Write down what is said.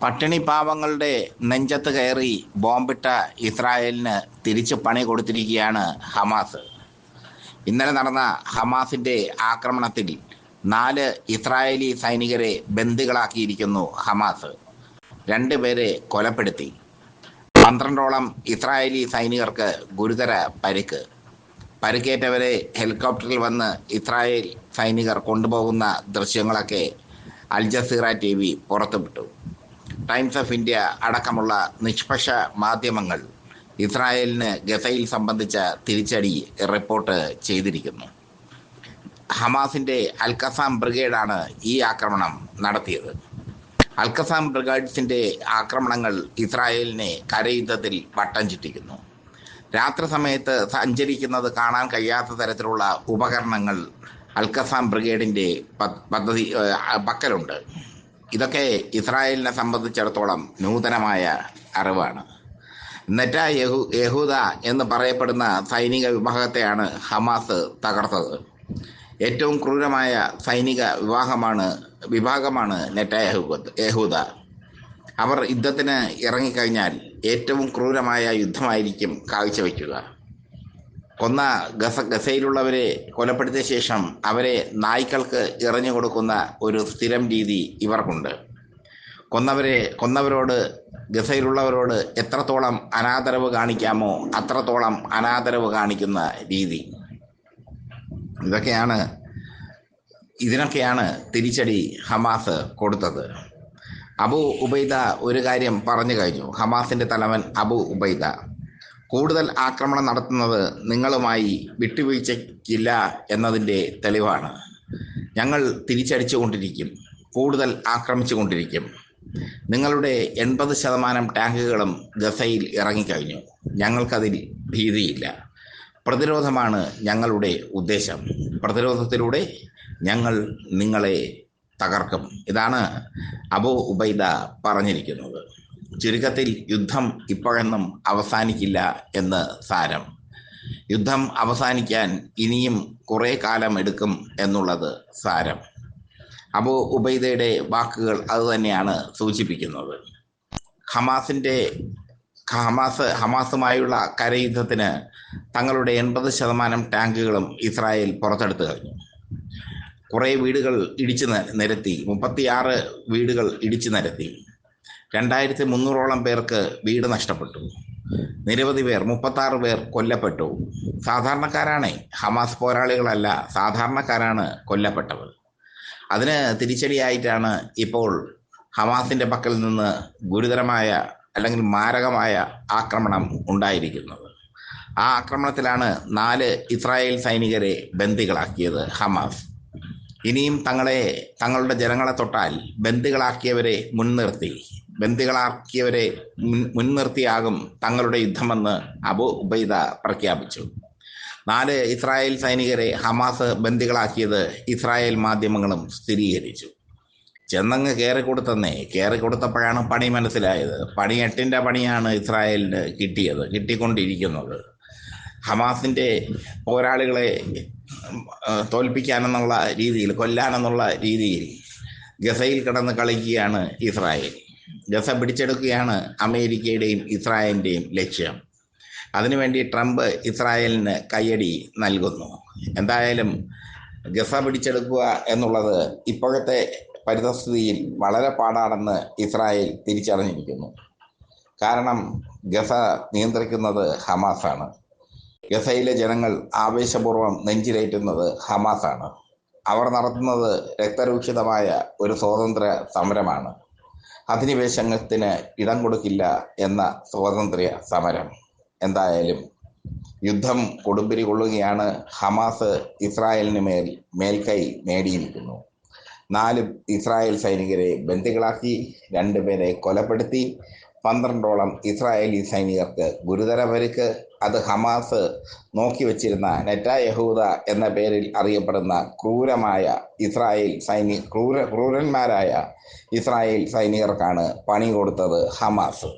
പട്ടിണി പാവങ്ങളുടെ നെഞ്ചത്ത് കയറി ബോംബിട്ട ഇസ്രായേലിന് തിരിച്ച് പണി കൊടുത്തിരിക്കുകയാണ് ഹമാസ്. ഇന്നലെ നടന്ന ഹമാസിന്റെ ആക്രമണത്തിൽ നാല് ഇസ്രായേലി സൈനികരെ ബന്ദികളാക്കിയിരിക്കുന്നു ഹമാസ്. രണ്ടുപേരെ കൊലപ്പെടുത്തി. പന്ത്രണ്ടോളം ഇസ്രായേലി സൈനികർക്ക് ഗുരുതര പരിക്ക്. പരിക്കേറ്റവരെ ഹെലികോപ്റ്ററിൽ വന്ന് ഇസ്രായേൽ സൈനികർ കൊണ്ടുപോകുന്ന ദൃശ്യങ്ങളൊക്കെ അൽ ജസീറ ടി വി പുറത്തുവിട്ടു. ടൈംസ് ഓഫ് ഇന്ത്യ അടക്കമുള്ള നിഷ്പക്ഷ മാധ്യമങ്ങൾ ഇസ്രായേലിന് ഗസയിൽ സംബന്ധിച്ച തിരിച്ചടി റിപ്പോർട്ട് ചെയ്തിരിക്കുന്നു. ഹമാസിന്റെ അൽക്കസാം ബ്രിഗേഡാണ് ഈ ആക്രമണം നടത്തിയത്. അൽക്കസാം ബ്രിഗേഡ്സിന്റെ ആക്രമണങ്ങൾ ഇസ്രായേലിനെ കരയുദ്ധത്തിൽ വട്ടം ചുറ്റിക്കുന്നു. രാത്രി സമയത്ത് സഞ്ചരിക്കുന്നത് കാണാൻ കഴിയാത്ത തരത്തിലുള്ള ഉപകരണങ്ങൾ അൽക്കസാം ബ്രിഗേഡിന്റെ പദ്ധതി പക്കലുണ്ട് ഇതൊക്കെ ഇസ്രായേലിനെ സംബന്ധിച്ചിടത്തോളം നൂതനമായ അറിവാണ്. നെറ്റ യഹു യഹൂദ എന്ന് പറയപ്പെടുന്ന സൈനിക വിഭാഗത്തെയാണ് ഹമാസ് തകർത്തത്. ഏറ്റവും ക്രൂരമായ സൈനിക വിഭാഗമാണ് വിഭാഗമാണ് നെറ്റ യഹൂദ അവർ യുദ്ധത്തിന് ഇറങ്ങിക്കഴിഞ്ഞാൽ ഏറ്റവും ക്രൂരമായ യുദ്ധമായിരിക്കും കാഴ്ചവെക്കുക കൊന്ന ഗസ ഗസയിലുള്ളവരെ കൊലപ്പെടുത്തിയ ശേഷം അവരെ നായ്ക്കൾക്ക് എറിഞ്ഞു കൊടുക്കുന്ന ഒരു സ്ഥിരം രീതി ഇവർക്കുണ്ട്. കൊന്നവരെ കൊന്നവരോട് ഗസയിലുള്ളവരോട് എത്രത്തോളം അനാദരവ് കാണിക്കാമോ അത്രത്തോളം അനാദരവ് കാണിക്കുന്ന രീതി. ഇതൊക്കെയാണ് ഇതിനൊക്കെയാണ് തിരിച്ചടി ഹമാസ് കൊടുത്തത്. അബു ഉബൈദ ഒരു കാര്യം പറഞ്ഞു കഴിഞ്ഞു. ഹമാസിന്റെ തലവൻ അബു ഉബൈദ. കൂടുതൽ ആക്രമണം നടത്തുന്നത് നിങ്ങളുമായി വിട്ടുവീഴ്ചയ്ക്കില്ല എന്നതിന്റെ തെളിവാണ്. ഞങ്ങൾ തിരിച്ചടിച്ചുകൊണ്ടിരിക്കും. കൂടുതൽ ആക്രമിച്ചുകൊണ്ടിരിക്കും. നിങ്ങളുടെ എൺപത് ശതമാനം ടാങ്കുകളും ഗസയിൽ ഇറങ്ങിക്കഴിഞ്ഞു. ഞങ്ങൾക്കതിൽ ഭീതിയില്ല. പ്രതിരോധമാണ് ഞങ്ങളുടെ ഉദ്ദേശം. പ്രതിരോധത്തിലൂടെ ഞങ്ങൾ നിങ്ങളെ തകർക്കും. ഇതാണ് അബു ഉബൈദ പറഞ്ഞിരിക്കുന്നത്. ചുരുക്കത്തിൽ യുദ്ധം ഇപ്പോഴൊന്നും അവസാനിക്കില്ല എന്ന് സാരം. യുദ്ധം അവസാനിക്കാൻ ഇനിയും കുറേ കാലം എടുക്കും എന്നുള്ളത് സാരം. അബു ഉബൈദയുടെ വാക്കുകൾ അതുതന്നെയാണ് സൂചിപ്പിക്കുന്നത്. ഹമാസിന്റെ ഹമാസ് ഹമാസുമായുള്ള കരയുദ്ധത്തിന് തങ്ങളുടെ എൺപത് ശതമാനം ടാങ്കുകളും ഇസ്രായേൽ പുറത്തെടുത്തു കഴിഞ്ഞു. കുറേ വീടുകൾ ഇടിച്ചു നിരത്തി. മുപ്പത്തിയാറ് വീടുകൾ ഇടിച്ചു നിരത്തി. രണ്ടായിരത്തി മുന്നൂറോളം പേർക്ക് വീട് നഷ്ടപ്പെട്ടു. നിരവധി പേർ മുപ്പത്താറ് പേർ കൊല്ലപ്പെട്ടു. സാധാരണക്കാരാണ് ഹമാസ് പോരാളികളല്ല സാധാരണക്കാരാണ് കൊല്ലപ്പെട്ടവർ. അതിന് തിരിച്ചടിയായിട്ടാണ് ഇപ്പോൾ ഹമാസിന്റെ പക്കൽ നിന്ന് ഗുരുതരമായ അല്ലെങ്കിൽ മാരകമായ ആക്രമണം ഉണ്ടായിരിക്കുന്നത്. ആ ആക്രമണത്തിലാണ് നാല് ഇസ്രായേൽ സൈനികരെ ബന്ദികളാക്കിയത് ഹമാസ്. ഇനിയും തങ്ങളെ തങ്ങളുടെ ജനങ്ങളെ തൊട്ടാൽ ബന്ദികളാക്കിയവരെ മുൻനിർത്തി. ബന്ദികളാക്കിയവരെ മുൻ- മുൻനിർത്തിയാകും തങ്ങളുടെ യുദ്ധമെന്ന് അബു ഉബൈദ പ്രഖ്യാപിച്ചു. നാല് ഇസ്രായേൽ സൈനികരെ ഹമാസ് ബന്ദികളാക്കിയത് ഇസ്രായേൽ മാധ്യമങ്ങളും സ്ഥിരീകരിച്ചു. ചെന്നങ്ങ് കയറി കൊടുത്തപ്പോഴാണ് പണി മനസ്സിലായത്. പണി എട്ടിന്റെ പണിയാണ് ഇസ്രായേലിന് കിട്ടിയത് കിട്ടിക്കൊണ്ടിരിക്കുന്നത്. ഹമാസിന്റെ പോരാളികളെ തോൽപ്പിക്കാനെന്നുള്ള രീതിയിൽ കൊല്ലാനെന്നുള്ള രീതിയിൽ ഗസയിൽ കിടന്ന് കളിക്കുകയാണ് ഇസ്രായേൽ ഗസ പിടിച്ചെടുക്കുകയാണ് അമേരിക്കയുടെയും ഇസ്രായേലിന്റെയും ലക്ഷ്യം. അതിനുവേണ്ടി ട്രംപ് ഇസ്രായേലിന് കയ്യടി നൽകുന്നു. എന്തായാലും ഗസ പിടിച്ചെടുക്കുക എന്നുള്ളത് ഇപ്പോഴത്തെ പരിതസ്ഥിതിയിൽ വളരെ പാടാണെന്ന് ഇസ്രായേൽ തിരിച്ചറിഞ്ഞിരിക്കുന്നു. കാരണം ഗസ നിയന്ത്രിക്കുന്നത് ഹമാസാണ്. ഗസയിലെ ജനങ്ങൾ ആവേശപൂർവം നെഞ്ചിലേറ്റുന്നത് ഹമാസാണ്. അവർ നടത്തുന്നത് രക്തരൂക്ഷിതമായ ഒരു സ്വാതന്ത്ര്യ സമരമാണ്. അധിനിവേശത്തിന് ഇടം കൊടുക്കില്ല എന്ന സ്വാതന്ത്ര്യ സമരം. എന്തായാലും യുദ്ധം കൊടുമ്പിരി കൊള്ളുകയാണ്. ഹമാസ് ഇസ്രായേലിന് മേൽ മേൽക്കൈ നേടിയിരിക്കുന്നു. നാല് ഇസ്രായേൽ സൈനികരെ ബന്ദികളാക്കി രണ്ടുപേരെ കൊലപ്പെടുത്തി പന്ത്രണ്ടോളം ഇസ്രായേലി സൈനികർക്ക് ഗുരുതര പരിക്ക് അത് ഹമാസ് നോക്കി വച്ചിരുന്ന നെറ്റ യഹൂദ എന്ന പേരിൽ അറിയപ്പെടുന്ന ക്രൂരമായ ഇസ്രായേൽ സൈനി ക്രൂര ക്രൂരന്മാരായ ഇസ്രായേൽ സൈനികർക്കാണ് പണി കൊടുത്തത് ഹമാസ്.